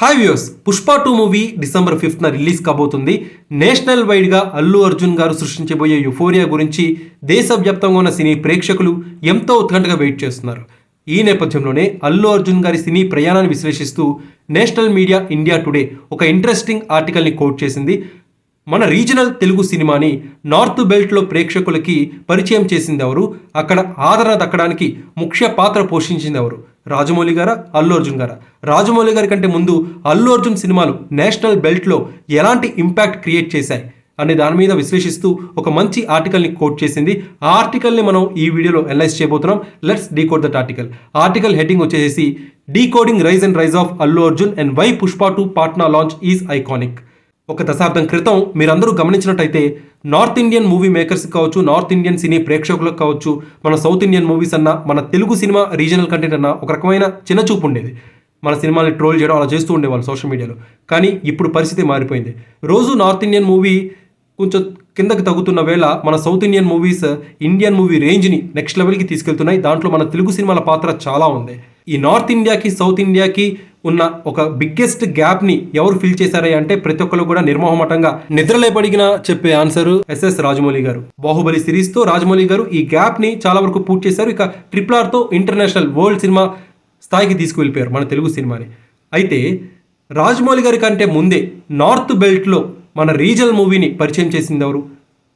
Hi views Pushpa two movie December ఫిఫ్త్న release కాబోతుంది. National వైడ్గా అల్లు అర్జున్ గారు సృష్టించబోయే యుఫోరియా గురించి దేశవ్యాప్తంగా ఉన్న సినీ ప్రేక్షకులు ఎంతో ఉత్కంఠగా వెయిట్ చేస్తున్నారు. ఈ నేపథ్యంలోనే అల్లు అర్జున్ గారి సినీ ప్రయాణాన్ని విశ్లేషిస్తూ నేషనల్ మీడియా ఇండియా టుడే ఒక ఇంట్రెస్టింగ్ ఆర్టికల్ని కోట్ చేసింది. మన రీజనల్ తెలుగు సినిమాని నార్త్ బెల్ట్లో ప్రేక్షకులకి పరిచయం చేసింది ఎవరు? అక్కడ ఆదరణ దక్కడానికి ముఖ్య పాత్ర పోషించింది ఎవరు? రాజమౌళి గారా అల్లు అర్జున్ గారా? రాజమౌళి గారి కంటే ముందు అల్లు అర్జున్ సినిమాలు నేషనల్ బెల్ట్లో ఎలాంటి ఇంపాక్ట్ క్రియేట్ చేశాయి అనే దాని మీద విశ్లేషిస్తూ ఒక మంచి ఆర్టికల్ని కోట్ చేసింది. ఆ ఆర్టికల్ని మనం ఈ వీడియోలో అనలైజ్ చేయబోతున్నాం. Let's decode that article article heading వచ్చేసి decoding rise and rise of Allu Arjun and why Pushpa two Patna launch is iconic ఒక దశాబ్దం క్రితం మీరందరూ గమనించినట్టయితే నార్త్ ఇండియన్ మూవీ మేకర్స్ కావచ్చు నార్త్ ఇండియన్ సినీ ప్రేక్షకులకు కావచ్చు మన సౌత్ ఇండియన్ మూవీస్ అన్న మన తెలుగు సినిమా రీజనల్ కంటెంట్ అన్న ఒక రకమైన చిన్న చూపు ఉండేది. మన సినిమాని ట్రోల్ చేయడం అలా చేస్తూ ఉండేవాళ్ళు సోషల్ మీడియాలో. కానీ ఇప్పుడు పరిస్థితి మారిపోయింది. రోజు నార్త్ ఇండియన్ మూవీ కొంచెం కిందకి తగ్గుతున్న వేళ మన south Indian movies Indian movie రేంజ్ని next లెవెల్కి తీసుకెళ్తున్నాయి. దాంట్లో మన తెలుగు సినిమాల పాత్ర చాలా ఉంది. ఈ నార్త్ ఇండియాకి సౌత్ ఇండియాకి ఉన్న ఒక బిగ్గెస్ట్ గ్యాప్ని ఎవరు ఫిల్ చేశారా అంటే ప్రతి ఒక్కరు కూడా నిర్మోహమటంగా నిద్రలేపడిగిన చెప్పే ఆన్సర్ ఎస్ఎస్ రాజమౌళి గారు. బాహుబలి సిరీస్తో రాజమౌళి గారు ఈ గ్యాప్ని చాలా వరకు పూర్తి చేశారు. ఇక ట్రిపుల్ ఆర్తో ఇంటర్నేషనల్ వరల్డ్ సినిమా స్థాయికి తీసుకువెళ్ళిపోయారు మన తెలుగు సినిమాని. అయితే రాజమౌళి గారి కంటే ముందే నార్త్ బెల్ట్లో మన రీజనల్ మూవీని పరిచయం చేసింది ఎవరు?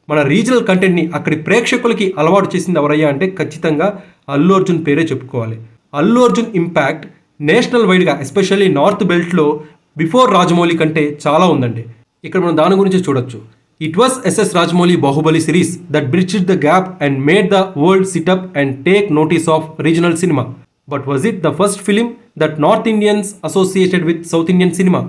మన రీజనల్ కంటెంట్ని అక్కడి ప్రేక్షకులకి అలవాటు చేసింది ఎవరయ్యా అంటే ఖచ్చితంగా అల్లు అర్జున్ పేరే చెప్పుకోవాలి. అల్లు అర్జున్ ఇంపాక్ట్ నేషనల్ వైడ్గా ఎస్పెషల్లీ నార్త్ బెల్ట్లో బిఫోర్ రాజమౌళి కంటే చాలా ఉందండి. ఇక్కడ మనం దాని గురించి చూడొచ్చు. It was SS Rajamouli Baahubali series that bridge the gap and made the world sit up and take notice of regional cinema but was it the first film that north Indians associated with south Indian cinema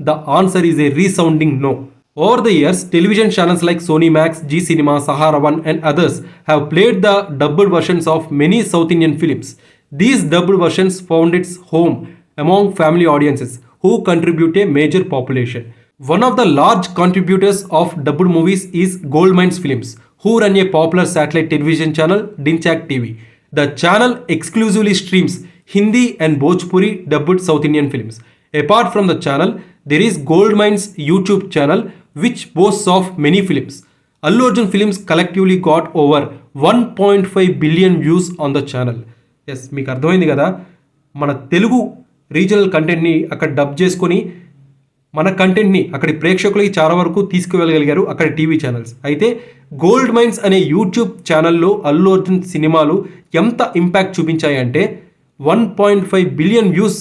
the answer is a resounding no Over the years, television channels like Sony Max, G Cinema, Sahara One, and others have played the dubbed versions of many South Indian films. These dubbed versions found its home among family audiences who contribute a major population. One of the large contributors of dubbed movies is Goldmines Films, who run a popular satellite television channel, Dinchak TV. The channel exclusively streams Hindi and Bhojpuri dubbed South Indian films. Apart from the channel, there is Goldmines YouTube channel which boasts of many films. Allu Arjun films collectively got over 1.5 billion views on the channel. Yes మీకు అర్థమైంది కదా? మన Telugu regional కంటెంట్ని అక్కడ dub చేసుకొని మన కంటెంట్ని అక్కడి ప్రేక్షకులకి చాలా వరకు తీసుకువెళ్ళగలిగారు అక్కడ టీవీ ఛానల్స్ అయితే గోల్డ్ మైన్స్ అనే యూట్యూబ్ ఛానల్లో అల్లు అర్జున్ సినిమాలు ఎంత impact చూపించాయంటే one point five billion views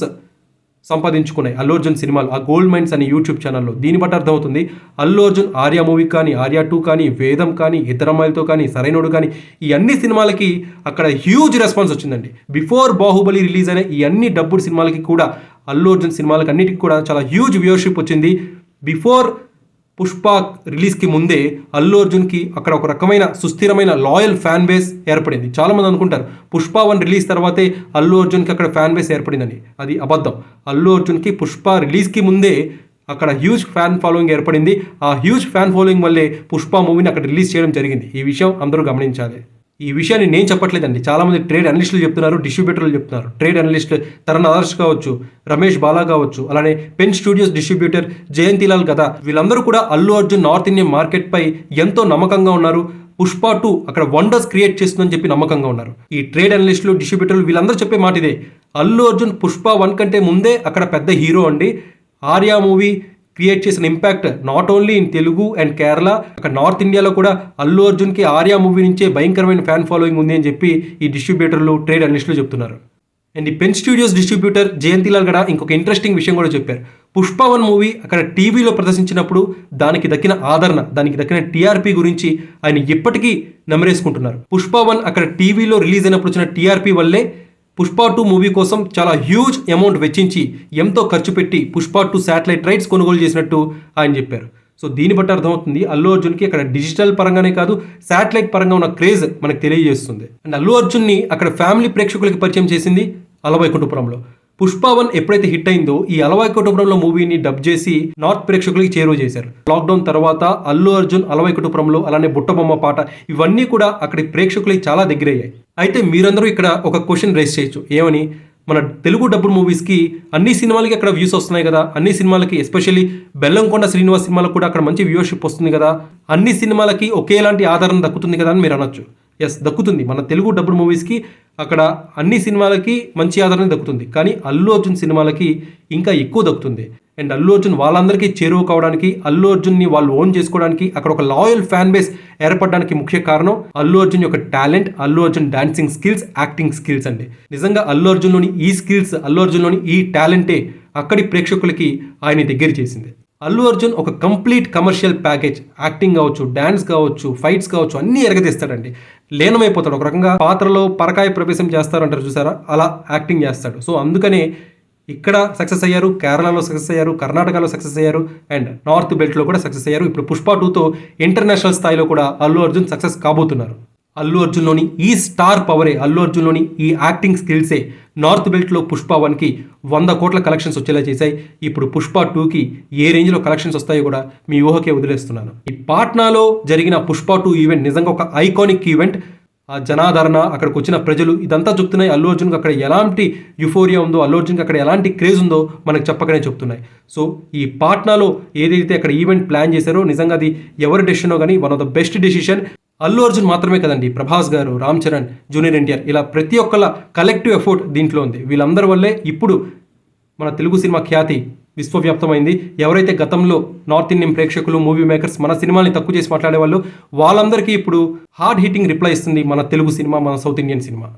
సంపాదించుకున్నాయి. Allu Arjun సినిమాలు ఆ గోల్డ్ మైన్స్ అనే యూట్యూబ్ ఛానల్లో దీన్ని బట్టి అర్థమవుతుంది. అల్లు అర్జున్ ఆర్య మూవీ కానీ ఆర్య టూ కానీ వేదం కానీ ఇద్దరమ్మాయిలతో కానీ సరైనోడు కానీ ఈ అన్ని సినిమాలకి అక్కడ హ్యూజ్ రెస్పాన్స్ వచ్చిందండి. బిఫోర్ బాహుబలి రిలీజ్ అయిన ఈ అన్ని డబ్బుడు సినిమాలకి కూడా అల్లు అర్జున్ సినిమాలకి అన్నిటికీ కూడా చాలా హ్యూజ్ వ్యూవర్షిప్ వచ్చింది. బిఫోర్ పుష్ప రిలీజ్కి ముందే అల్లు అర్జున్కి అక్కడ ఒక రకమైన సుస్థిరమైన లాయల్ ఫ్యాన్ బేస్ ఏర్పడింది. చాలామంది అనుకుంటారు పుష్ప వన్ రిలీజ్ తర్వాతే అల్లు అర్జున్కి అక్కడ ఫ్యాన్ బేస్ ఏర్పడిందని. అది అబద్ధం. అల్లు అర్జున్కి పుష్ప రిలీజ్కి ముందే అక్కడ హ్యూజ్ ఫ్యాన్ ఫాలోయింగ్ ఏర్పడింది. ఆ హ్యూజ్ ఫ్యాన్ ఫాలోయింగ్ వల్లే పుష్ప మూవీని అక్కడ రిలీజ్ చేయడం జరిగింది. ఈ విషయం అందరూ గమనించాలి. ఈ విషయాన్ని నేను చెప్పట్లేదండి. చాలామంది ట్రేడ్ అనలిస్టులు చెప్తున్నారు డిస్ట్రిబ్యూటర్లు చెప్తున్నారు. ట్రేడ్ అనలిస్ట్ తరణ్ ఆదర్శ్ కావచ్చు రమేష్ బాలా కావచ్చు అలానే పెన్ స్టూడియోస్ డిస్ట్రిబ్యూటర్ జయంతిలాల్ గదా వీళ్ళందరూ కూడా అల్లు అర్జున్ నార్త్ ఇండియన్ మార్కెట్పై ఎంతో నమ్మకంగా ఉన్నారు. పుష్ప టూ అక్కడ వండర్స్ క్రియేట్ చేస్తుందని చెప్పి నమ్మకంగా ఉన్నారు. ఈ ట్రేడ్ అనలిస్టులు డిస్ట్రిబ్యూటర్లు వీళ్ళందరూ చెప్పే మాట ఇదే అల్లు అర్జున్ పుష్ప వన్ కంటే ముందే అక్కడ పెద్ద హీరో అండి. ఆర్యా మూవీ క్రియేట్ చేసిన impact not only in Telugu and Kerala అక్కడ నార్త్ ఇండియాలో కూడా అల్లు అర్జున్కి ఆర్యా మూవీ నుంచే భయంకరమైన ఫ్యాన్ ఫాలోయింగ్ ఉంది అని చెప్పి ఈ డిస్ట్రిబ్యూటర్లు ట్రేడ్ అనలిస్టులు చెప్తున్నారు. అండ్ ఈ పెన్ స్టూడియోస్ డిస్ట్రిబ్యూటర్ జయంతిలాల్ గడ ఇంకొక ఇంట్రెస్టింగ్ విషయం కూడా చెప్పారు. పుష్ప వన్ మూవీ అక్కడ టీవీలో ప్రదర్శించినప్పుడు దానికి దక్కిన ఆదరణ దానికి దక్కిన టీఆర్పీ గురించి ఆయన ఇప్పటికీ నమరేసుకుంటున్నారు పుష్ప వన్ అక్కడ టీవీలో రిలీజ్ అయినప్పుడు వచ్చిన టీఆర్పీ వల్లే పుష్ప టూ మూవీ కోసం చాలా హ్యూజ్ అమౌంట్ వెచ్చించి ఎంతో ఖర్చు పెట్టి పుష్ప టూ శాటిలైట్ రైట్స్ కొనుగోలు చేసినట్టు ఆయన చెప్పారు. సో దీన్ని బట్టి అర్థమవుతుంది అల్లు అర్జున్కి అక్కడ డిజిటల్ పరంగానే కాదు శాటిలైట్ పరంగా ఉన్న క్రేజ్ మనకు తెలియజేస్తుంది. అండ్ అల్లు అర్జున్ని అక్కడ ఫ్యామిలీ ప్రేక్షకులకి పరిచయం చేసింది అలవై పుష్పావన్ ఎప్పుడైతే హిట్ అయిందో ఈ అలవై కుటుంబంలో మూవీని డబ్ చేసి నార్త్ ప్రేక్షకులకి చేరువ చేశారు. లాక్డౌన్ తర్వాత అల్లు అర్జున్ అలవై కుటుంబంలో అలానే బుట్టబొమ్మ పాట ఇవన్నీ కూడా అక్కడి ప్రేక్షకులకి చాలా దగ్గరయ్యాయి. అయితే మీరందరూ ఇక్కడ ఒక క్వశ్చన్ రేస్ చేయొచ్చు. ఏమని? మన తెలుగు డబ్బుడ్ మూవీస్కి అన్ని సినిమాలకి అక్కడ వ్యూస్ వస్తున్నాయి కదా. అన్ని సినిమాలకి ఎస్పెషల్లీ బెల్లంకొండ శ్రీనివాస్ సినిమాలకు కూడా అక్కడ మంచి వ్యూవర్షిప్ వస్తుంది కదా. అన్ని సినిమాలకి ఒకేలాంటి ఆధారం దక్కుతుంది కదా అని మీరు అనొచ్చు. ఎస్ దక్కుతుంది. మన తెలుగు డబ్బుడ్ మూవీస్కి అక్కడ అన్ని సినిమాలకి మంచి ఆదరణ దక్కుతుంది. కానీ అల్లు అర్జున్ సినిమాలకి ఇంకా ఎక్కువ దక్కుతుంది. అండ్ అల్లు అర్జున్ వాళ్ళందరికీ చేరువ కావడానికి అల్లు అర్జున్ని వాళ్ళు ఓన్ చేసుకోవడానికి అక్కడ ఒక లాయల్ ఫ్యాన్ బేస్ ఏర్పడడానికి ముఖ్య కారణం అల్లు అర్జున్ యొక్క talent Allu Arjun dancing skills acting skills అండి. నిజంగా అల్లు అర్జున్లోని ఈ స్కిల్స్ అల్లు అర్జున్లోని ఈ టాలెంటే అక్కడి ప్రేక్షకులకి ఆయన దగ్గర చేసింది. అల్లు అర్జున్ ఒక కంప్లీట్ కమర్షియల్ ప్యాకేజ్ యాక్టింగ్ కావచ్చు డాన్స్ కావచ్చు ఫైట్స్ కావచ్చు అన్నీ ఎరగదీస్తాడండి. లీనమైపోతాడు. ఒక రకంగా పాత్రలో పరకాయ ప్రవేశం చేస్తారంటారు చూసారా? అలా యాక్టింగ్ చేస్తాడు. సో అందుకనే ఇక్కడ సక్సెస్ అయ్యారు కేరళలో సక్సెస్ అయ్యారు కర్ణాటకలో సక్సెస్ అయ్యారు అండ్ నార్త్ బెల్ట్లో కూడా సక్సెస్ అయ్యారు. ఇప్పుడు పుష్ప టూతో ఇంటర్నేషనల్ స్థాయిలో కూడా అల్లు అర్జున్ సక్సెస్ కాబోతున్నారు. అల్లు అర్జున్లోని ఈ స్టార్ పవరే అల్లు అర్జున్లోని ఈ యాక్టింగ్ స్కిల్సే నార్త్ బెల్ట్లో పుష్ప వన్కి వంద కోట్ల కలెక్షన్స్ వచ్చేలా చేశాయి. ఇప్పుడు పుష్ప టూకి ఏ రేంజ్లో కలెక్షన్స్ వస్తాయో కూడా మీ ఊహకే వదిలేస్తున్నాను. ఈ పాట్నాలో జరిగిన పుష్ప టూ ఈవెంట్ నిజంగా ఒక ఐకానిక్ ఈవెంట్. ఆ జనాదరణ అక్కడికి వచ్చిన ప్రజలు ఇదంతా చెప్తున్నాయి. అల్లు అర్జున్కి అక్కడ ఎలాంటి యుఫోరియా ఉందో అల్లు అర్జున్కి అక్కడ ఎలాంటి క్రేజ్ ఉందో మనకు చెప్పకనే చెప్తున్నాయి. సో ఈ పాట్నాలో ఏదైతే అక్కడ ఈవెంట్ ప్లాన్ చేశారో నిజంగా అది ఎవరి డెసిషనో కానీ one of the best decision Allu Arjun మాత్రమే కదండి. ప్రభాస్ గారు రామ్ చరణ్ జూనియర్ ఎన్టీఆర్ ఇలా ప్రతి ఒక్కళ్ళ కలెక్టివ్ ఎఫోర్ట్ దీంట్లో ఉంది. వీళ్ళందరి వల్లే ఇప్పుడు మన తెలుగు సినిమా ఖ్యాతి విశ్వవ్యాప్తమైంది. ఎవరైతే గతంలో నార్త్ ఇండియన్ ప్రేక్షకులు మూవీ మేకర్స్ మన సినిమాని తక్కువ చేసి మాట్లాడేవాళ్ళు వాళ్ళందరికీ ఇప్పుడు హార్డ్ హిట్టింగ్ రిప్లై ఇస్తుంది మన తెలుగు సినిమా మన సౌత్ ఇండియన్ సినిమా.